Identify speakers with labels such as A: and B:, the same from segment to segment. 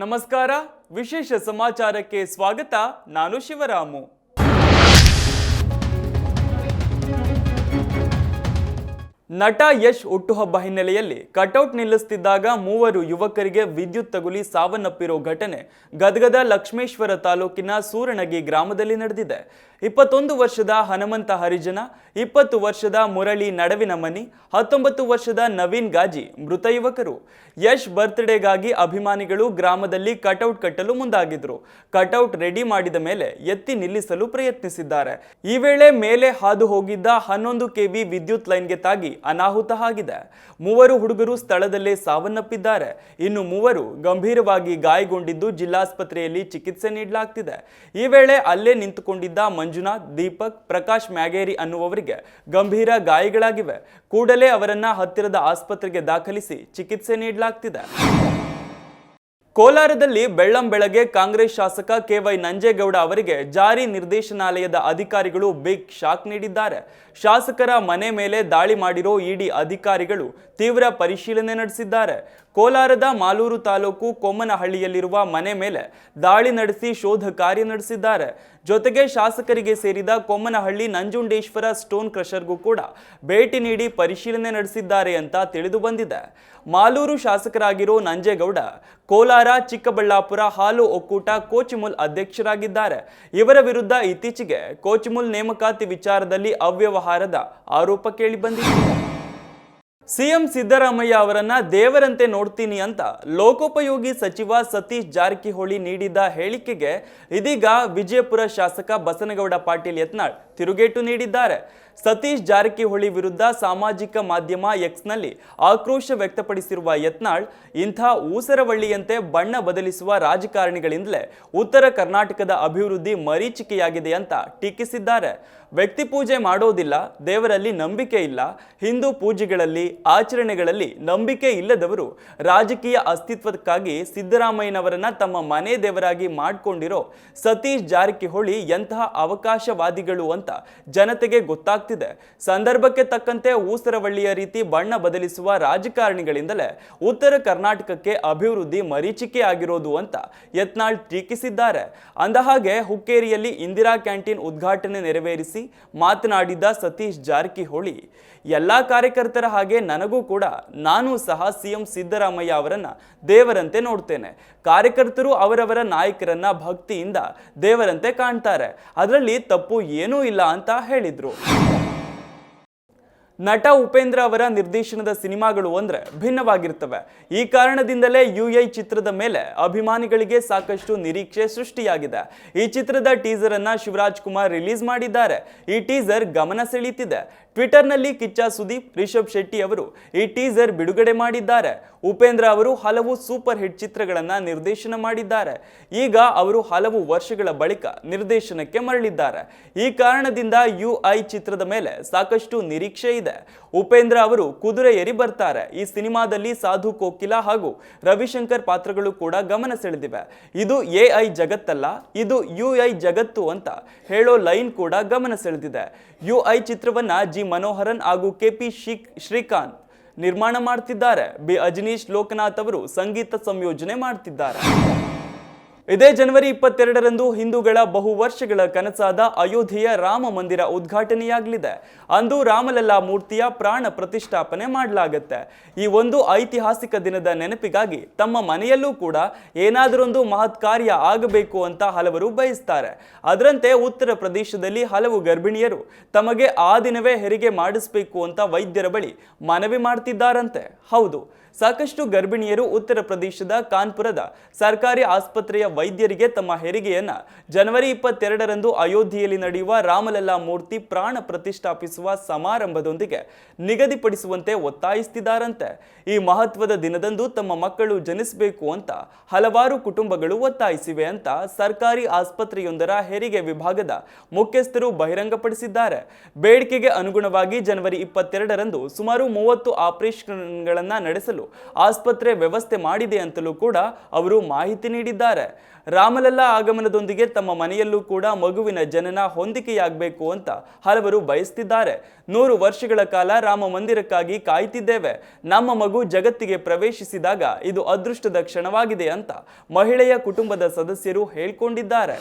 A: ನಮಸ್ಕಾರ, ವಿಶೇಷ ಸಮಾಚಾರಕ್ಕೆ ಸ್ವಾಗತ, ನಾನು ಶಿವರಾಮು. ನಟ ಯಶ್ ಹುಟ್ಟುಹಬ್ಬ ಹಿನ್ನೆಲೆಯಲ್ಲಿ ಕಟೌಟ್ ನಿಲ್ಲಿಸುತ್ತಿದ್ದಾಗ ಮೂವರು ಯುವಕರಿಗೆ ವಿದ್ಯುತ್ ತಗುಲಿ ಸಾವನ್ನಪ್ಪಿರೋ ಘಟನೆ ಗದಗದ ಲಕ್ಷ್ಮೇಶ್ವರ ತಾಲೂಕಿನ ಸೂರಣಗಿ ಗ್ರಾಮದಲ್ಲಿ ನಡೆದಿದೆ. ಇಪ್ಪತ್ತೊಂದು ವರ್ಷದ ಹನುಮಂತ ಹರಿಜನ, ಇಪ್ಪತ್ತು ವರ್ಷದ ಮುರಳಿ ನಡವಿನ ಮನಿ, ಹತ್ತೊಂಬತ್ತು ವರ್ಷದ ನವೀನ್ ಗಾಜಿ ಮೃತ ಯುವಕರು. ಯಶ್ ಬರ್ತ್ಡೇಗಾಗಿ ಅಭಿಮಾನಿಗಳು ಗ್ರಾಮದಲ್ಲಿ ಕಟೌಟ್ ಕಟ್ಟಲು ಮುಂದಾಗಿದ್ರು. ಕಟೌಟ್ ರೆಡಿ ಮಾಡಿದ ಮೇಲೆ ಎತ್ತಿ ನಿಲ್ಲಿಸಲು ಪ್ರಯತ್ನಿಸಿದ್ದಾರೆ. ಈ ವೇಳೆ ಮೇಲೆ ಹಾದು ಹೋಗಿದ್ದ ಹನ್ನೊಂದು ಕೆವಿ ವಿದ್ಯುತ್ ಲೈನ್ಗೆ ತಾಗಿ ಅನಾಹುತ ಆಗಿದೆ. ಮೂವರು ಹುಡುಗರು ಸ್ಥಳದಲ್ಲೇ ಸಾವನ್ನಪ್ಪಿದ್ದಾರೆ. ಇನ್ನು ಮೂವರು ಗಂಭೀರವಾಗಿ ಗಾಯಗೊಂಡಿದ್ದು ಜಿಲ್ಲಾಸ್ಪತ್ರೆಯಲ್ಲಿ ಚಿಕಿತ್ಸೆ ನೀಡಲಾಗ್ತಿದೆ. ಈ ವೇಳೆ ಅಲ್ಲೇ ನಿಂತುಕೊಂಡಿದ್ದ ಮಂಜುನಾಥ್, ದೀಪಕ್, ಪ್ರಕಾಶ್ ಮ್ಯಾಗೇರಿ ಅನ್ನುವವರಿಗೆ ಗಂಭೀರ ಗಾಯಗಳಾಗಿವೆ. ಕೂಡಲೇ ಅವರನ್ನ ಹತ್ತಿರದ ಆಸ್ಪತ್ರೆಗೆ ದಾಖಲಿಸಿ ಚಿಕಿತ್ಸೆ ನೀಡಲಾಗ್ತಿದೆ. ಕೋಲಾರದಲ್ಲಿ ಬೆಳ್ಳಂ ಬೆಳಗ್ಗೆ ಕಾಂಗ್ರೆಸ್ ಶಾಸಕ ಕೆವೈ ನಂಜೇಗೌಡ ಅವರಿಗೆ ಜಾರಿ ನಿರ್ದೇಶನಾಲಯದ ಅಧಿಕಾರಿಗಳು ಬಿಗ್ ಶಾಕ್ ನೀಡಿದ್ದಾರೆ. ಶಾಸಕರ ಮನೆ ಮೇಲೆ ದಾಳಿ ಮಾಡಿರೋ ಇಡಿ ಅಧಿಕಾರಿಗಳು ತೀವ್ರ ಪರಿಶೀಲನೆ ನಡೆಸಿದ್ದಾರೆ. ಕೋಲಾರದ ಮಾಲೂರು ತಾಲೂಕು ಕೊಮ್ಮನಹಳ್ಳಿಯಲ್ಲಿರುವ ಮನೆ ಮೇಲೆ ದಾಳಿ ನಡೆಸಿ ಶೋಧ ಕಾರ್ಯ ನಡೆಸಿದ್ದಾರೆ. ಜೊತೆಗೆ ಶಾಸಕರಿಗೆ ಸೇರಿದ ಕೊಮ್ಮನಹಳ್ಳಿ ನಂಜುಂಡೇಶ್ವರ ಸ್ಟೋನ್ ಕ್ರಷರ್ಗೂ ಕೂಡ ಭೇಟಿ ನೀಡಿ ಪರಿಶೀಲನೆ ನಡೆಸಿದ್ದಾರೆ ಅಂತ ತಿಳಿದು ಬಂದಿದೆ. ಮಾಲೂರು ಶಾಸಕರಾಗಿರೋ ನಂಜೇಗೌಡ ಕೋಲಾರ, ಚಿಕ್ಕಬಳ್ಳಾಪುರ ಹಾಲು ಒಕ್ಕೂಟ ಕೋಚಿಮುಲ್ ಅಧ್ಯಕ್ಷರಾಗಿದ್ದಾರೆ. ಇವರ ವಿರುದ್ಧ ಇತ್ತೀಚೆಗೆ ಕೋಚಿಮುಲ್ ನೇಮಕಾತಿ ವಿಚಾರದಲ್ಲಿ ಅವ್ಯವಹಾರದ ಆರೋಪ ಕೇಳಿಬಂದಿದೆ ಸಿಎಂ ಸಿದ್ದರಾಮಯ್ಯ ಅವರನ್ನ ದೇವರಂತೆ ನೋಡ್ತೀನಿ ಅಂತ ಲೋಕೋಪಯೋಗಿ ಸಚಿವ ಸತೀಶ್ ಜಾರಕಿಹೊಳಿ ನೀಡಿದ ಹೇಳಿಕೆಗೆ ಇದೀಗ ವಿಜಯಪುರ ಶಾಸಕ ಬಸನಗೌಡ ಪಾಟೀಲ್ ಯತ್ನಾಳ್ ತಿರುಗೇಟು ನೀಡಿದ್ದಾರೆ. ಸತೀಶ್ ಜಾರಕಿಹೊಳಿ ವಿರುದ್ಧ ಸಾಮಾಜಿಕ ಮಾಧ್ಯಮ ಎಕ್ಸ್ನಲ್ಲಿ ಆಕ್ರೋಶ ವ್ಯಕ್ತಪಡಿಸಿರುವ ಯತ್ನಾಳ್, ಇಂಥ ಊಸರವಳ್ಳಿಯಂತೆ ಬಣ್ಣ ಬದಲಿಸುವ ರಾಜಕಾರಣಿಗಳಿಂದಲೇ ಉತ್ತರ ಕರ್ನಾಟಕದ ಅಭಿವೃದ್ಧಿ ಮರೀಚಿಕೆಯಾಗಿದೆ ಅಂತ ಟೀಕಿಸಿದ್ದಾರೆ. ವ್ಯಕ್ತಿ ಪೂಜೆ ಮಾಡೋದಿಲ್ಲ, ದೇವರಲ್ಲಿ ನಂಬಿಕೆ ಇಲ್ಲ, ಹಿಂದೂ ಪೂಜೆಗಳಲ್ಲಿ, ಆಚರಣೆಗಳಲ್ಲಿ ನಂಬಿಕೆ ಇಲ್ಲದವರು ರಾಜಕೀಯ ಅಸ್ತಿತ್ವಕ್ಕಾಗಿ ಸಿದ್ದರಾಮಯ್ಯನವರನ್ನ ತಮ್ಮ ಮನೆ ದೇವರಾಗಿ ಮಾಡಿಕೊಂಡಿರೋ ಸತೀಶ್ ಜಾರಕಿಹೊಳಿ ಎಂತಹ ಅವಕಾಶವಾದಿಗಳು ಅಂತ ಜನತೆಗೆ ಗೊತ್ತಾಗ್ತಿದೆ. ಸಂದರ್ಭಕ್ಕೆ ತಕ್ಕಂತೆ ಊಸರವಳ್ಳಿಯ ರೀತಿ ಬಣ್ಣ ಬದಲಿಸುವ ರಾಜಕಾರಣಿಗಳಿಂದಲೇ ಉತ್ತರ ಕರ್ನಾಟಕಕ್ಕೆ ಅಭಿವೃದ್ಧಿ ಮರೀಚಿಕೆ ಆಗಿರೋದು ಅಂತ ಯತ್ನಾಳ್ ಟೀಕಿಸಿದ್ದಾರೆ. ಅಂದಹಾಗೆ, ಹುಕ್ಕೇರಿಯಲ್ಲಿ ಇಂದಿರಾ ಕ್ಯಾಂಟೀನ್ ಉದ್ಘಾಟನೆ ನೆರವೇರಿಸಿ ಮಾತನಾಡಿದ ಸತೀಶ್ ಜಾರಕಿಹೊಳಿ, ಎಲ್ಲ ಕಾರ್ಯಕರ್ತರ ಹಾಗೆ ನನಗೂ ಕೂಡ ನಾನು ಸಹ ಸಿಎಂ ಸಿದ್ದರಾಮಯ್ಯ ಅವರನ್ನ ದೇವರಂತೆ ನೋಡ್ತೇನೆ. ಕಾರ್ಯಕರ್ತರು ಅವರವರ ನಾಯಕರನ್ನ ಭಕ್ತಿಯಿಂದ ದೇವರಂತೆ ಕಾಣ್ತಾರೆ. ಅದರಲ್ಲಿ ತಪ್ಪು ಏನೂ ಇಲ್ಲ ಅಂತ ಹೇಳಿದ್ರು. ನಟ ಉಪೇಂದ್ರ ಅವರ ನಿರ್ದೇಶನದ ಸಿನಿಮಾಗಳು ಅಂದ್ರೆ ಭಿನ್ನವಾಗಿರ್ತವೆ. ಈ ಕಾರಣದಿಂದಲೇ ಯು ಐ ಚಿತ್ರದ ಮೇಲೆ ಅಭಿಮಾನಿಗಳಿಗೆ ಸಾಕಷ್ಟು ನಿರೀಕ್ಷೆ ಸೃಷ್ಟಿಯಾಗಿದೆ. ಈ ಚಿತ್ರದ ಟೀಸರ್ ಅನ್ನ ಶಿವರಾಜ್ ಕುಮಾರ್ ರಿಲೀಸ್ ಮಾಡಿದ್ದಾರೆ. ಈ ಟೀಸರ್ ಗಮನ ಸೆಳೀತಿದೆ ಟ್ವಿಟರ್ನಲ್ಲಿ ಕಿಚ್ಚ ಸುದೀಪ್, ರಿಷಬ್ ಶೆಟ್ಟಿ ಅವರು ಈ ಟೀಸರ್ ಬಿಡುಗಡೆ ಮಾಡಿದ್ದಾರೆ. ಉಪೇಂದ್ರ ಅವರು ಹಲವು ಸೂಪರ್ ಹಿಟ್ ಚಿತ್ರಗಳನ್ನು ನಿರ್ದೇಶನ ಮಾಡಿದ್ದಾರೆ. ಈಗ ಅವರು ಹಲವು ವರ್ಷಗಳ ಬಳಿಕ ನಿರ್ದೇಶನಕ್ಕೆ ಮರಳಿದ್ದಾರೆ. ಈ ಕಾರಣದಿಂದ ಯು ಚಿತ್ರದ ಮೇಲೆ ಸಾಕಷ್ಟು ನಿರೀಕ್ಷೆ ಇದೆ. ಉಪೇಂದ್ರ ಅವರು ಕುದುರೆ ಏರಿ ಬರ್ತಾರೆ. ಈ ಸಿನಿಮಾದಲ್ಲಿ ಸಾಧು ಕೋಕಿಲ ಹಾಗೂ ರವಿಶಂಕರ್ ಪಾತ್ರಗಳು ಕೂಡ ಗಮನ ಸೆಳೆದಿವೆ. ಇದು ಎ ಜಗತ್ತಲ್ಲ, ಇದು ಯು ಜಗತ್ತು ಅಂತ ಹೇಳೋ ಲೈನ್ ಕೂಡ ಗಮನ ಸೆಳೆದಿದೆ. ಯು ಐ ಚಿತ್ರವನ್ನ ಜಿ ಮನೋಹರನ್ ಹಾಗೂ ಕೆ ಪಿ ಶ್ರೀಕಾಂತ್ ನಿರ್ಮಾಣ ಮಾಡ್ತಿದ್ದಾರೆ. ಬಿ. ಅಜನೀಶ್ ಲೋಕನಾಥ್ ಅವರು ಸಂಗೀತ ಸಂಯೋಜನೆ ಮಾಡ್ತಿದ್ದಾರೆ. ಇದೇ ಜನವರಿ ಇಪ್ಪತ್ತೆರಡರಂದು ಹಿಂದೂಗಳ ಬಹು ವರ್ಷಗಳ ಕನಸಾದ ಅಯೋಧ್ಯೆಯ ರಾಮ ಮಂದಿರ ಉದ್ಘಾಟನೆಯಾಗಲಿದೆ. ಅಂದು ರಾಮಲಲ್ಲಾ ಮೂರ್ತಿಯ ಪ್ರಾಣ ಪ್ರತಿಷ್ಠಾಪನೆ ಮಾಡಲಾಗುತ್ತೆ. ಈ ಒಂದು ಐತಿಹಾಸಿಕ ದಿನದ ನೆನಪಿಗಾಗಿ ತಮ್ಮ ಮನೆಯಲ್ಲೂ ಕೂಡ ಏನಾದರೊಂದು ಮಹತ್ ಕಾರ್ಯ ಆಗಬೇಕು ಅಂತ ಹಲವರು ಬಯಸ್ತಾರೆ. ಅದರಂತೆ ಉತ್ತರ ಪ್ರದೇಶದಲ್ಲಿ ಹಲವು ಗರ್ಭಿಣಿಯರು ತಮಗೆ ಆ ದಿನವೇ ಹೆರಿಗೆ ಮಾಡಿಸಬೇಕು ಅಂತ ವೈದ್ಯರ ಬಳಿ ಮನವಿ ಮಾಡ್ತಿದ್ದಾರಂತೆ. ಹೌದು, ಸಾಕಷ್ಟು ಗರ್ಭಿಣಿಯರು ಉತ್ತರ ಪ್ರದೇಶದ ಕಾನ್ಪುರದ ಸರ್ಕಾರಿ ಆಸ್ಪತ್ರೆಯ ವೈದ್ಯರಿಗೆ ತಮ್ಮ ಹೆರಿಗೆಯನ್ನ ಜನವರಿ ಇಪ್ಪತ್ತೆರಡರಂದು ಅಯೋಧ್ಯೆಯಲ್ಲಿ ನಡೆಯುವ ರಾಮಲಲ್ಲಾ ಮೂರ್ತಿ ಪ್ರಾಣ ಪ್ರತಿಷ್ಠಾಪಿಸುವ ಸಮಾರಂಭದೊಂದಿಗೆ ನಿಗದಿಪಡಿಸುವಂತೆ ಒತ್ತಾಯಿಸುತ್ತಿದ್ದಾರಂತೆ ಈ ಮಹತ್ವದ ದಿನದಂದು ತಮ್ಮ ಮಕ್ಕಳು ಜನಿಸಬೇಕು ಅಂತ ಹಲವಾರು ಕುಟುಂಬಗಳು ಒತ್ತಾಯಿಸಿವೆ ಅಂತ ಸರ್ಕಾರಿ ಆಸ್ಪತ್ರೆಯೊಂದರ ಹೆರಿಗೆ ವಿಭಾಗದ ಮುಖ್ಯಸ್ಥರು ಬಹಿರಂಗಪಡಿಸಿದ್ದಾರೆ. ಬೇಡಿಕೆಗೆ ಅನುಗುಣವಾಗಿ ಜನವರಿ ಇಪ್ಪತ್ತೆರಡರಂದು ಸುಮಾರು ಮೂವತ್ತು ಆಪರೇಷನ್ಗಳನ್ನು ನಡೆಸಲು ಆಸ್ಪತ್ರೆ ವ್ಯವಸ್ಥೆ ಮಾಡಿದೆ ಅಂತಲೂ ಕೂಡ ಅವರು ಮಾಹಿತಿ ನೀಡಿದ್ದಾರೆ. ರಾಮಲಲ್ಲಾ ಆಗಮನದೊಂದಿಗೆ ತಮ್ಮ ಮನೆಯಲ್ಲೂ ಕೂಡ ಮಗುವಿನ ಜನನ ಹೊಂದಿಕೆಯಾಗಬೇಕು ಅಂತ ಹಲವರು ಬಯಸ್ತಿದ್ದಾರೆ. ನೂರು ವರ್ಷಗಳ ಕಾಲ ರಾಮ ಮಂದಿರಕ್ಕಾಗಿ ಕಾಯ್ತಿದ್ದೇವೆ. ನಮ್ಮ ಮಗು ಜಗತ್ತಿಗೆ ಪ್ರವೇಶಿಸಿದಾಗ ಇದು ಅದೃಷ್ಟದ ಕ್ಷಣವಾಗಿದೆ ಅಂತ ಮಹಿಳೆಯ ಕುಟುಂಬದ ಸದಸ್ಯರು ಹೇಳ್ಕೊಂಡಿದ್ದಾರೆ.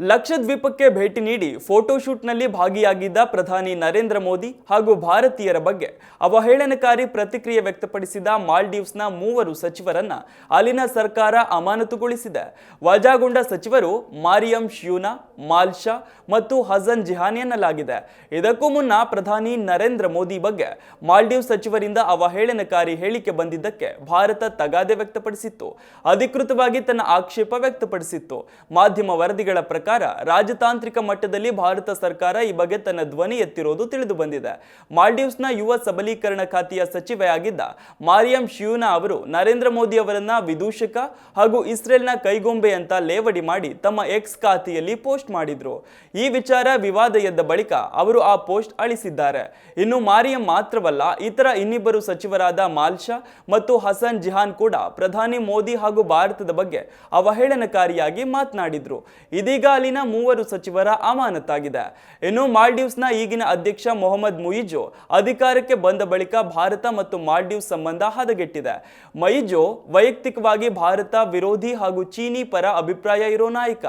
A: ಲಕ್ಷದ್ವೀಪಕ್ಕೆ ಭೇಟಿ ನೀಡಿ ಫೋಟೋಶೂಟ್ನಲ್ಲಿ ಭಾಗಿಯಾಗಿದ್ದ ಪ್ರಧಾನಿ ನರೇಂದ್ರ ಮೋದಿ ಹಾಗೂ ಭಾರತೀಯರ ಬಗ್ಗೆ ಅವಹೇಳನಕಾರಿ ಪ್ರತಿಕ್ರಿಯೆ ವ್ಯಕ್ತಪಡಿಸಿದ ಮಾಲ್ಡೀವ್ಸ್ನ ಮೂವರು ಸಚಿವರನ್ನ ಅಲ್ಲಿನ ಸರ್ಕಾರ ಅಮಾನತುಗೊಳಿಸಿದೆ. ವಜಾಗೊಂಡ ಸಚಿವರು ಮಾರಿಯಂ ಶ್ಯೂನಾ, ಮಾಲ್ಶಾ ಮತ್ತು ಹಸನ್ ಜಿಹಾನ್ ಎನ್ನಲಾಗಿದೆ. ಇದಕ್ಕೂ ಮುನ್ನ ಪ್ರಧಾನಿ ನರೇಂದ್ರ ಮೋದಿ ಬಗ್ಗೆ ಮಾಲ್ಡೀವ್ ಸಚಿವರಿಂದ ಅವಹೇಳನಕಾರಿ ಹೇಳಿಕೆ ಬಂದಿದ್ದಕ್ಕೆ ಭಾರತ ತಗಾದೆ ವ್ಯಕ್ತಪಡಿಸಿತ್ತು. ಅಧಿಕೃತವಾಗಿ ತನ್ನ ಆಕ್ಷೇಪ ವ್ಯಕ್ತಪಡಿಸಿತ್ತು. ಮಾಧ್ಯಮ ವರದಿಗಳ ಪ್ರಕಾರ ರಾಜತಾಂತ್ರಿಕ ಮಟ್ಟದಲ್ಲಿ ಭಾರತ ಸರ್ಕಾರ ಈ ಬಗ್ಗೆ ತನ್ನ ಧ್ವನಿ ಎತ್ತಿರೋದು ತಿಳಿದು ಬಂದಿದೆ. ಮಾಲ್ಡೀವ್ಸ್ನ ಯುವ ಸಬಲೀಕರಣ ಖಾತೆಯ ಸಚಿವೆಯಾಗಿದ್ದ ಮಾರಿಯಂ ಶಿಯೂನಾ ಅವರು ನರೇಂದ್ರ ಮೋದಿ ಅವರನ್ನ ವಿದೂಷಕ ಹಾಗೂ ಇಸ್ರೇಲ್ನ ಕೈಗೊಂಬೆ ಅಂತ ಲೇವಡಿ ಮಾಡಿ ತಮ್ಮ ಎಕ್ಸ್ ಖಾತೆಯಲ್ಲಿ ಪೋಸ್ಟ್ ಮಾಡಿದ್ರು. ಈ ವಿಚಾರ ವಿವಾದ ಎದ್ದ ಬಳಿಕ ಅವರು ಆ ಪೋಸ್ಟ್ ಅಳಿಸಿದ್ದಾರೆ. ಇನ್ನು ಮಾರಿಯಂ ಮಾತ್ರವಲ್ಲ, ಇತರ ಇನ್ನಿಬ್ಬರು ಸಚಿವರಾದ ಮಾಲ್ಶಾ ಮತ್ತು ಹಸನ್ ಜಿಹಾನ್ ಕೂಡ ಪ್ರಧಾನಿ ಮೋದಿ ಹಾಗೂ ಭಾರತದ ಬಗ್ಗೆ ಅವಹೇಳನಕಾರಿಯಾಗಿ ಮಾತನಾಡಿದ್ರು. ಇದೀಗ ಅಲ್ಲಿನ ಮೂವರು ಸಚಿವರ ಅಮಾನತಾಗಿದೆ. ಇನ್ನು ಮಾಲ್ಡೀವ್ಸ್ನ ಈಗಿನ ಅಧ್ಯಕ್ಷ ಮೊಹಮ್ಮದ್ ಮುಯಿಜೋ ಅಧಿಕಾರಕ್ಕೆ ಬಂದ ಬಳಿಕ ಭಾರತ ಮತ್ತು ಮಾಲ್ಡೀವ್ಸ್ ಸಂಬಂಧ ಹದಗೆಟ್ಟಿದೆ. ಮಯಿಜೋ ವೈಯಕ್ತಿಕವಾಗಿ ಭಾರತ ವಿರೋಧಿ ಹಾಗೂ ಚೀನಿ ಪರ ಅಭಿಪ್ರಾಯ ಇರೋ ನಾಯಕ.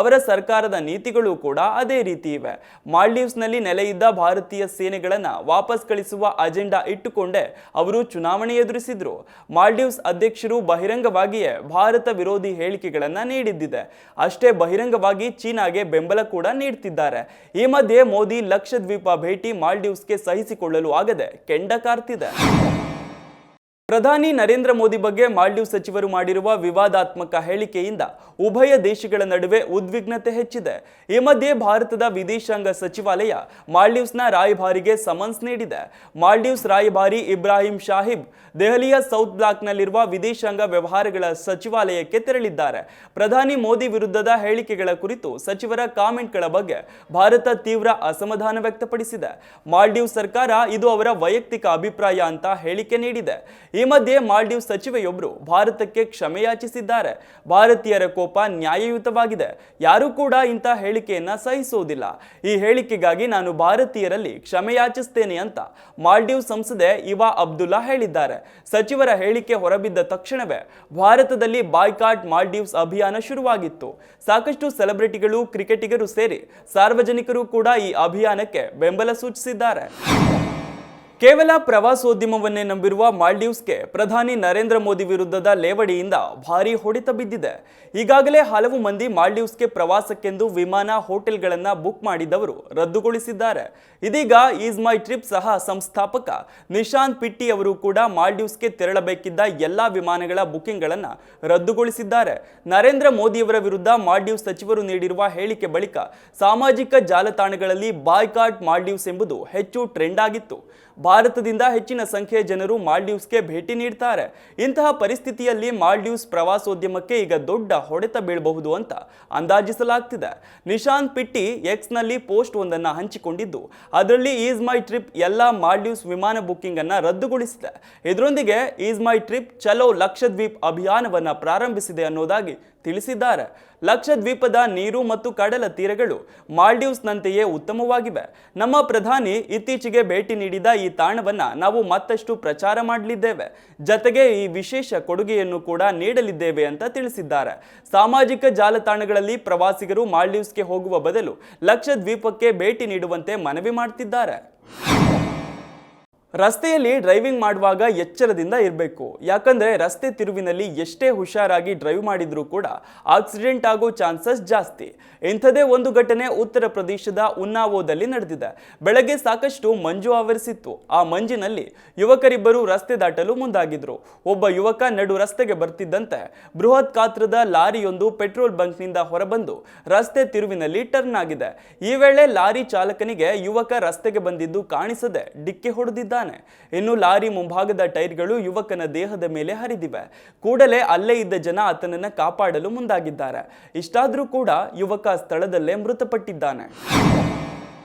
A: ಅವರ ಸರ್ಕಾರದ ನೀತಿಗಳು ಕೂಡ ಅದೇ ರೀತಿ ಇವೆ. ಮಾಲ್ಡೀವ್ಸ್ನಲ್ಲಿ ನೆಲೆಯಿದ್ದ ಭಾರತೀಯ ಸೇನೆಗಳನ್ನು ವಾಪಸ್ ಕಳಿಸುವ ಅಜೆಂಡಾ ಇಟ್ಟುಕೊಂಡೇ ಅವರು ಚುನಾವಣೆ ಎದುರಿಸಿದ್ರು. ಮಾಲ್ಡೀವ್ಸ್ ಅಧ್ಯಕ್ಷರು ಬಹಿರಂಗವಾಗಿಯೇ ಭಾರತ ವಿರೋಧಿ ಹೇಳಿಕೆಗಳನ್ನು ನೀಡಿದ್ದಿದೆ. ಅಷ್ಟೇ ಬಹಿರಂಗವಾಗಿ ಚೀನಾಗೆ ಬೆಂಬಲ ಕೂಡ ನೀಡ್ತಿದ್ದಾರೆ. ಈ ಮಧ್ಯೆ ಮೋದಿ ಲಕ್ಷದ್ವೀಪ ಭೇಟಿ ಮಾಲ್ಡೀವ್ಸ್ಗೆ ಸಹಿಸಿಕೊಳ್ಳಲು ಆಗದೆ ಕೆಂಡ ಕಾರ್ತಿದೆ ಪ್ರಧಾನಿ ನರೇಂದ್ರ ಮೋದಿ ಬಗ್ಗೆ ಮಾಲ್ಡೀವ್ ಸಚಿವರು ಮಾಡಿರುವ ವಿವಾದಾತ್ಮಕ ಹೇಳಿಕೆಯಿಂದ ಉಭಯ ದೇಶಗಳ ನಡುವೆ ಉದ್ವಿಗ್ನತೆ ಹೆಚ್ಚಿದೆ. ಈ ಮಧ್ಯೆ ಭಾರತದ ವಿದೇಶಾಂಗ ಸಚಿವಾಲಯ ಮಾಲ್ಡೀವ್ಸ್ನ ರಾಯಭಾರಿಗೆ ಸಮನ್ಸ್ ನೀಡಿದೆ. ಮಾಲ್ಡೀವ್ಸ್ ರಾಯಭಾರಿ ಇಬ್ರಾಹಿಂ ಶಾಹಿಬ್ ದೆಹಲಿಯ ಸೌತ್ ಬ್ಲಾಕ್ನಲ್ಲಿರುವ ವಿದೇಶಾಂಗ ವ್ಯವಹಾರಗಳ ಸಚಿವಾಲಯಕ್ಕೆ ತೆರಳಿದ್ದಾರೆ. ಪ್ರಧಾನಿ ಮೋದಿ ವಿರುದ್ಧದ ಹೇಳಿಕೆಗಳ ಕುರಿತು ಸಚಿವರ ಕಾಮೆಂಟ್ಗಳ ಬಗ್ಗೆ ಭಾರತ ತೀವ್ರ ಅಸಮಾಧಾನ ವ್ಯಕ್ತಪಡಿಸಿದೆ. ಮಾಲ್ಡೀವ್ ಸರ್ಕಾರ ಇದು ಅವರ ವೈಯಕ್ತಿಕ ಅಭಿಪ್ರಾಯ ಅಂತ ಹೇಳಿಕೆ ನೀಡಿದೆ. ಈ ಮಧ್ಯೆ ಮಾಲ್ಡೀವ್ ಸಚಿವೆಯೊಬ್ಬರು ಭಾರತಕ್ಕೆ ಕ್ಷಮೆಯಾಚಿಸಿದ್ದಾರೆ. ಭಾರತೀಯರ ಕೋಪ ನ್ಯಾಯಯುತವಾಗಿದೆ. ಯಾರೂ ಕೂಡ ಇಂಥ ಹೇಳಿಕೆಯನ್ನ ಸಹಿಸುವುದಿಲ್ಲ. ಈ ಹೇಳಿಕೆಗಾಗಿ ನಾನು ಭಾರತೀಯರಲ್ಲಿ ಕ್ಷಮೆಯಾಚಿಸ್ತೇನೆ ಅಂತ ಮಾಲ್ಡೀವ್ ಸಂಸದೆ ಇವಾ ಅಬ್ದುಲ್ಲಾ ಹೇಳಿದ್ದಾರೆ. ಸಚಿವರ ಹೇಳಿಕೆ ಹೊರಬಿದ್ದ ತಕ್ಷಣವೇ ಭಾರತದಲ್ಲಿ ಬಾಯ್ಕಾಟ್ ಮಾಲ್ಡೀವ್ಸ್ ಅಭಿಯಾನ ಶುರುವಾಗಿತ್ತು. ಸಾಕಷ್ಟು ಸೆಲೆಬ್ರಿಟಿಗಳು, ಕ್ರಿಕೆಟಿಗರು ಸೇರಿ ಸಾರ್ವಜನಿಕರು ಕೂಡ ಈ ಅಭಿಯಾನಕ್ಕೆ ಬೆಂಬಲ ಸೂಚಿಸಿದ್ದಾರೆ. ಕೇವಲ ಪ್ರವಾಸೋದ್ಯಮವನ್ನೇ ನಂಬಿರುವ ಮಾಲ್ಡೀವ್ಸ್ಗೆ ಪ್ರಧಾನಿ ನರೇಂದ್ರ ಮೋದಿ ವಿರುದ್ಧದ ಲೇವಡಿಯಿಂದ ಭಾರೀ ಹೊಡೆತ ಬಿದ್ದಿದೆ. ಈಗಾಗಲೇ ಹಲವು ಮಂದಿ ಮಾಲ್ಡೀವ್ಸ್ಗೆ ಪ್ರವಾಸಕ್ಕೆಂದು ವಿಮಾನ, ಹೋಟೆಲ್ಗಳನ್ನು ಬುಕ್ ಮಾಡಿದವರು ರದ್ದುಗೊಳಿಸಿದ್ದಾರೆ. ಇದೀಗ ಈಸ್ ಮೈ ಟ್ರಿಪ್ ಸಹ ಸಂಸ್ಥಾಪಕ ನಿಶಾಂತ್ ಪಿಟ್ಟಿ ಅವರು ಕೂಡ ಮಾಲ್ಡೀವ್ಸ್ಗೆ ತೆರಳಬೇಕಿದ್ದ ಎಲ್ಲ ವಿಮಾನಗಳ ಬುಕ್ಕಿಂಗ್ಗಳನ್ನು ರದ್ದುಗೊಳಿಸಿದ್ದಾರೆ. ನರೇಂದ್ರ ಮೋದಿಯವರ ವಿರುದ್ಧ ಮಾಲ್ಡೀವ್ಸ್ ಸಚಿವರು ನೀಡಿರುವ ಹೇಳಿಕೆ ಬಳಿಕ ಸಾಮಾಜಿಕ ಜಾಲತಾಣಗಳಲ್ಲಿ ಬಾಯ್ಕಾಟ್ ಮಾಲ್ಡೀವ್ಸ್ ಎಂಬುದು ಹೆಚ್ಚು ಟ್ರೆಂಡ್ ಆಗಿತ್ತು. ಭಾರತದಿಂದ ಹೆಚ್ಚಿನ ಸಂಖ್ಯೆಯ ಜನರು ಮಾಲ್ಡೀವ್ಸ್ಗೆ ಭೇಟಿ ನೀಡ್ತಾರೆ. ಇಂತಹ ಪರಿಸ್ಥಿತಿಯಲ್ಲಿ ಮಾಲ್ಡೀವ್ಸ್ ಪ್ರವಾಸೋದ್ಯಮಕ್ಕೆ ಈಗ ದೊಡ್ಡ ಹೊಡೆತ ಬೀಳಬಹುದು ಅಂತ ಅಂದಾಜಿಸಲಾಗ್ತಿದೆ. ನಿಶಾಂತ್ ಪಿಟ್ಟಿ ಎಕ್ಸ್ನಲ್ಲಿ ಪೋಸ್ಟ್ ಒಂದನ್ನು ಹಂಚಿಕೊಂಡಿದ್ದು, ಅದರಲ್ಲಿ ಈಸ್ ಮೈ ಟ್ರಿಪ್ ಎಲ್ಲ ಮಾಲ್ಡೀವ್ಸ್ ವಿಮಾನ ಬುಕ್ಕಿಂಗ್ ಅನ್ನ ರದ್ದುಗೊಳಿಸಿದೆ. ಇದರೊಂದಿಗೆ ಈಸ್ ಮೈ ಟ್ರಿಪ್ ಚಲೋ ಲಕ್ಷದ್ವೀಪ್ ಅಭಿಯಾನವನ್ನು ಪ್ರಾರಂಭಿಸಿದೆ ಅನ್ನೋದಾಗಿ ತಿಳಿಸಿದ್ದಾರೆ. ಲಕ್ಷದ್ವೀಪದ ನೀರು ಮತ್ತು ಕಡಲ ತೀರಗಳು ಮಾಲ್ಡೀವ್ಸ್ನಂತೆಯೇ ಉತ್ತಮವಾಗಿವೆ. ನಮ್ಮ ಪ್ರಧಾನಿ ಇತ್ತೀಚೆಗೆ ಭೇಟಿ ನೀಡಿದ ಈ ತಾಣವನ್ನು ನಾವು ಮತ್ತಷ್ಟು ಪ್ರಚಾರ ಮಾಡಲಿದ್ದೇವೆ. ಜತೆಗೆ ಈ ವಿಶೇಷ ಕೊಡುಗೆಯನ್ನು ಕೂಡ ನೀಡಲಿದ್ದೇವೆ ಅಂತ ತಿಳಿಸಿದ್ದಾರೆ. ಸಾಮಾಜಿಕ ಜಾಲತಾಣಗಳಲ್ಲಿ ಪ್ರವಾಸಿಗರು ಮಾಲ್ಡೀವ್ಸ್ಗೆ ಹೋಗುವ ಬದಲು ಲಕ್ಷದ್ವೀಪಕ್ಕೆ ಭೇಟಿ ನೀಡುವಂತೆ ಮನವಿ ಮಾಡ್ತಿದ್ದಾರೆ. ರಸ್ತೆಯಲ್ಲಿ ಡ್ರೈವಿಂಗ್ ಮಾಡುವಾಗ ಎಚ್ಚರದಿಂದ ಇರಬೇಕು. ಯಾಕಂದರೆ ರಸ್ತೆ ತಿರುವಿನಲ್ಲಿ ಎಷ್ಟೇ ಹುಷಾರಾಗಿ ಡ್ರೈವ್ ಮಾಡಿದರೂ ಕೂಡ ಆಕ್ಸಿಡೆಂಟ್ ಆಗೋ ಚಾನ್ಸಸ್ ಜಾಸ್ತಿ. ಇಂಥದೇ ಒಂದು ಘಟನೆ ಉತ್ತರ ಪ್ರದೇಶದ ಉನ್ನಾವೋದಲ್ಲಿ ನಡೆದಿದೆ. ಬೆಳಗ್ಗೆ ಸಾಕಷ್ಟು ಮಂಜು ಆವರಿಸಿತ್ತು. ಆ ಮಂಜಿನಲ್ಲಿ ಯುವಕರಿಬ್ಬರು ರಸ್ತೆ ದಾಟಲು ಮುಂದಾಗಿದ್ರು. ಒಬ್ಬ ಯುವಕ ನಡು ರಸ್ತೆಗೆ ಬರ್ತಿದ್ದಂತೆ ಬೃಹತ್ ಗಾತ್ರದ ಲಾರಿಯೊಂದು ಪೆಟ್ರೋಲ್ ಬಂಕ್ನಿಂದ ಹೊರಬಂದು ರಸ್ತೆ ತಿರುವಿನಲ್ಲಿ ಟರ್ನ್ ಆಗಿದೆ. ಈ ವೇಳೆ ಲಾರಿ ಚಾಲಕನಿಗೆ ಯುವಕ ರಸ್ತೆಗೆ ಬಂದಿದ್ದು ಕಾಣಿಸದೆ ಡಿಕ್ಕಿ ಹೊಡೆದಿದ್ದಾನೆ ಇನ್ನು ಲಾರಿ ಮುಂಭಾಗದ ಟೈರ್ಗಳು ಯುವಕನ ದೇಹದ ಮೇಲೆ ಹರಿದಿವೆ. ಕೂಡಲೇ ಅಲ್ಲೇ ಇದ್ದ ಜನ ಆತನನ್ನು ಕಾಪಾಡಲು ಮುಂದಾಗಿದ್ದಾರೆ. ಇಷ್ಟಾದ್ರೂ ಕೂಡ ಯುವಕ ಸ್ಥಳದಲ್ಲೇ ಮೃತಪಟ್ಟಿದ್ದಾನೆ.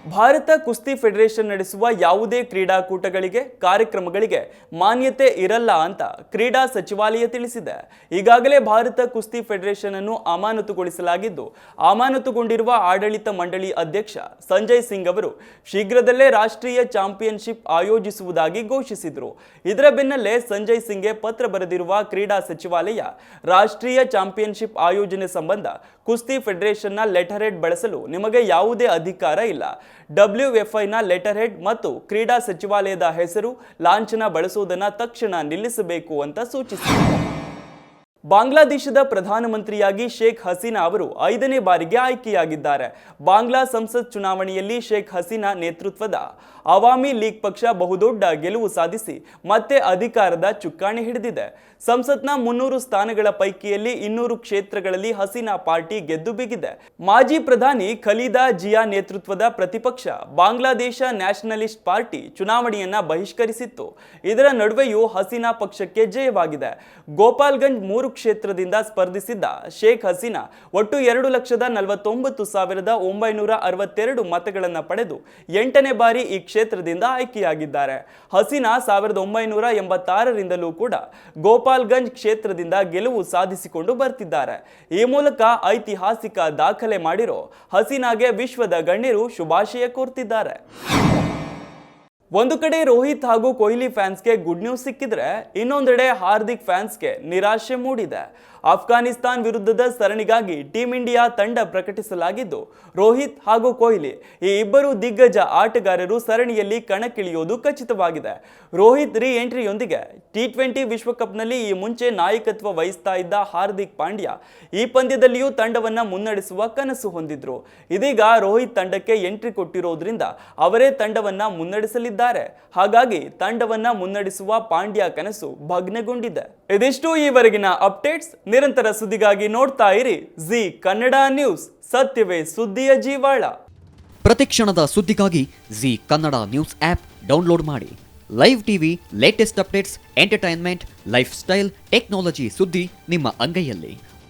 A: ಭಾರತ ಕುಸ್ತಿ ಫೆಡರೇಷನ್ ನಡೆಸುವ ಯಾವುದೇ ಕ್ರೀಡಾಕೂಟಗಳಿಗೆ, ಕಾರ್ಯಕ್ರಮಗಳಿಗೆ ಮಾನ್ಯತೆ ಇರಲ್ಲ ಅಂತ ಕ್ರೀಡಾ ಸಚಿವಾಲಯ ತಿಳಿಸಿದೆ. ಈಗಾಗಲೇ ಭಾರತ ಕುಸ್ತಿ ಫೆಡರೇಷನ್ ಅನ್ನು ಅಮಾನತುಗೊಳಿಸಲಾಗಿದ್ದು, ಅಮಾನತುಗೊಂಡಿರುವ ಆಡಳಿತ ಮಂಡಳಿ ಅಧ್ಯಕ್ಷ ಸಂಜಯ್ ಸಿಂಗ್ ಅವರು ಶೀಘ್ರದಲ್ಲೇ ರಾಷ್ಟ್ರೀಯ ಚಾಂಪಿಯನ್ಶಿಪ್ ಆಯೋಜಿಸುವುದಾಗಿ ಘೋಷಿಸಿದರು. ಇದರ ಬೆನ್ನಲ್ಲೇ ಸಂಜಯ್ ಸಿಂಗ್ಗೆ ಪತ್ರ ಬರೆದಿರುವ ಕ್ರೀಡಾ ಸಚಿವಾಲಯ, ರಾಷ್ಟ್ರೀಯ ಚಾಂಪಿಯನ್ಶಿಪ್ ಆಯೋಜನೆ ಸಂಬಂಧ ಕುಸ್ತಿ ಫೆಡರೇಷನ್ನ ಲೆಟರ್ ಹೆಡ್ ಬಳಸಲು ನಿಮಗೆ ಯಾವುದೇ ಅಧಿಕಾರ ಇಲ್ಲ. ಡಬ್ಲ್ಯೂ ಎಫ್ ಐನ ಲೆಟರ್ ಹೆಡ್ ಮತ್ತು ಕ್ರೀಡಾ ಸಚಿವಾಲಯದ ಹೆಸರು ಲಾಂಛನ ಬಳಸುವುದನ್ನು ತಕ್ಷಣ ನಿಲ್ಲಿಸಬೇಕು ಅಂತ ಸೂಚಿಸಿದೆ. ಬಾಂಗ್ಲಾದೇಶದ ಪ್ರಧಾನಮಂತ್ರಿಯಾಗಿ ಶೇಖ್ ಹಸೀನಾ ಅವರು ಐದನೇ ಬಾರಿಗೆ ಆಯ್ಕೆಯಾಗಿದ್ದಾರೆ. ಬಾಂಗ್ಲಾ ಸಂಸತ್ ಚುನಾವಣೆಯಲ್ಲಿ ಶೇಖ್ ಹಸೀನಾ ನೇತೃತ್ವದ ಅವಾಮಿ ಲೀಗ್ ಪಕ್ಷ ಬಹುದೊಡ್ಡ ಗೆಲುವು ಸಾಧಿಸಿ ಮತ್ತೆ ಅಧಿಕಾರದ ಚುಕ್ಕಾಣಿ ಹಿಡಿದಿದೆ. ಸಂಸತ್ನ ಮುನ್ನೂರು ಸ್ಥಾನಗಳ ಪೈಕಿಯಲ್ಲಿ ಇನ್ನೂರು ಕ್ಷೇತ್ರಗಳಲ್ಲಿ ಹಸೀನಾ ಪಾರ್ಟಿ ಗೆದ್ದು ಬಿಗಿದೆ. ಮಾಜಿ ಪ್ರಧಾನಿ ಖಲೀದಾ ಜಿಯಾ ನೇತೃತ್ವದ ಪ್ರತಿಪಕ್ಷ ಬಾಂಗ್ಲಾದೇಶ ನ್ಯಾಷನಲಿಸ್ಟ್ ಪಾರ್ಟಿ ಚುನಾವಣೆಯನ್ನ ಬಹಿಷ್ಕರಿಸಿತ್ತು. ಇದರ ನಡುವೆಯೂ ಹಸೀನಾ ಪಕ್ಷಕ್ಕೆ ಜಯವಾಗಿದೆ. ಗೋಪಾಲ್ಗಂಜ್ ಮೂರು ಕ್ಷೇತ್ರದಿಂದ ಸ್ಪರ್ಧಿಸಿದ್ದ ಶೇಖ್ ಹಸೀನಾ ಒಟ್ಟು ಎರಡು ಲಕ್ಷದ ನಲವತ್ತೊಂಬತ್ತು ಸಾವಿರದ ಒಂಬೈನೂರ ಅರವತ್ತೆರಡು ಮತಗಳನ್ನು ಪಡೆದು ಎಂಟನೇ ಬಾರಿ ಈ ಕ್ಷೇತ್ರದಿಂದ ಆಯ್ಕೆಯಾಗಿದ್ದಾರೆ. ಹಸೀನಾ ಸಾವಿರದ ಒಂಬೈನೂರ ಎಂಬತ್ತಾರರಿಂದಲೂ ಕೂಡ ಗೋಪಾಲ್ಗಂಜ್ ಕ್ಷೇತ್ರದಿಂದ ಗೆಲುವು ಸಾಧಿಸಿಕೊಂಡು ಬರ್ತಿದ್ದಾರೆ. ಈ ಮೂಲಕ ಐತಿಹಾಸಿಕ ದಾಖಲೆ ಮಾಡಿರೋ ಹಸೀನಾಗೆ ವಿಶ್ವದ ಗಣ್ಯರು ಶುಭಾಶಯ ಕೋರ್ತಿದ್ದಾರೆ. ಒಂದು ಕಡೆ ರೋಹಿತ್ ಹಾಗೂ ಕೊಹ್ಲಿ ಫ್ಯಾನ್ಸ್ಗೆ ಗುಡ್ ನ್ಯೂಸ್ ಸಿಕ್ಕಿದ್ರೆ ಇನ್ನೊಂದೆಡೆ ಹಾರ್ದಿಕ್ ಫ್ಯಾನ್ಸ್ಗೆ ನಿರಾಶೆ ಮೂಡಿದೆ. ಆಫ್ಘಾನಿಸ್ತಾನ್ ವಿರುದ್ಧದ ಸರಣಿಗಾಗಿ ಟೀಂ ಇಂಡಿಯಾ ತಂಡ ಪ್ರಕಟಿಸಲಾಗಿದ್ದು, ರೋಹಿತ್ ಹಾಗೂ ಕೊಹ್ಲಿ ಈ ಇಬ್ಬರು ದಿಗ್ಗಜ ಆಟಗಾರರು ಸರಣಿಯಲ್ಲಿ ಕಣಕ್ಕಿಳಿಯೋದು ಖಚಿತವಾಗಿದೆ. ರೋಹಿತ್ ರೀ ಎಂಟ್ರಿಯೊಂದಿಗೆ ಟಿ ಟ್ವೆಂಟಿ ವಿಶ್ವಕಪ್ನಲ್ಲಿ ಈ ಮುಂಚೆ ನಾಯಕತ್ವ ವಹಿಸ್ತಾ ಇದ್ದ ಹಾರ್ದಿಕ್ ಪಾಂಡ್ಯ ಈ ಪಂದ್ಯದಲ್ಲಿಯೂ ತಂಡವನ್ನು ಮುನ್ನಡೆಸುವ ಕನಸು ಹೊಂದಿದ್ರು. ಇದೀಗ ರೋಹಿತ್ ತಂಡಕ್ಕೆ ಎಂಟ್ರಿ ಕೊಟ್ಟಿರೋದ್ರಿಂದ ಅವರೇ ತಂಡವನ್ನ ಮುನ್ನಡೆಸಲಿದ್ದಾರೆ. ಹಾಗಾಗಿ ತಂಡವನ್ನ ಮುನ್ನಡೆಸುವ ಪಾಂಡ್ಯ ಕನಸು ಭಗ್ನಗೊಂಡಿದೆ. ಇದಿಷ್ಟು ಈವರೆಗಿನ ಅಪ್ಡೇಟ್ಸ್ ನಿರಂತರ ಸುದ್ದಿಗಾಗಿ ನೋಡ್ತಾ ಇರಿ ಜಿ ಕನ್ನಡ ನ್ಯೂಸ್, ಸತ್ಯವೇ ಸುದ್ದಿಯ ಜೀವಾಳ.
B: ಪ್ರತಿಕ್ಷಣದ ಸುದ್ದಿಗಾಗಿ Zee Kannada news app download ಮಾಡಿ. Live TV latest updates entertainment life style technology ಸುದ್ದಿ ನಿಮ್ಮ ಅಂಗೈಯಲ್ಲಿ.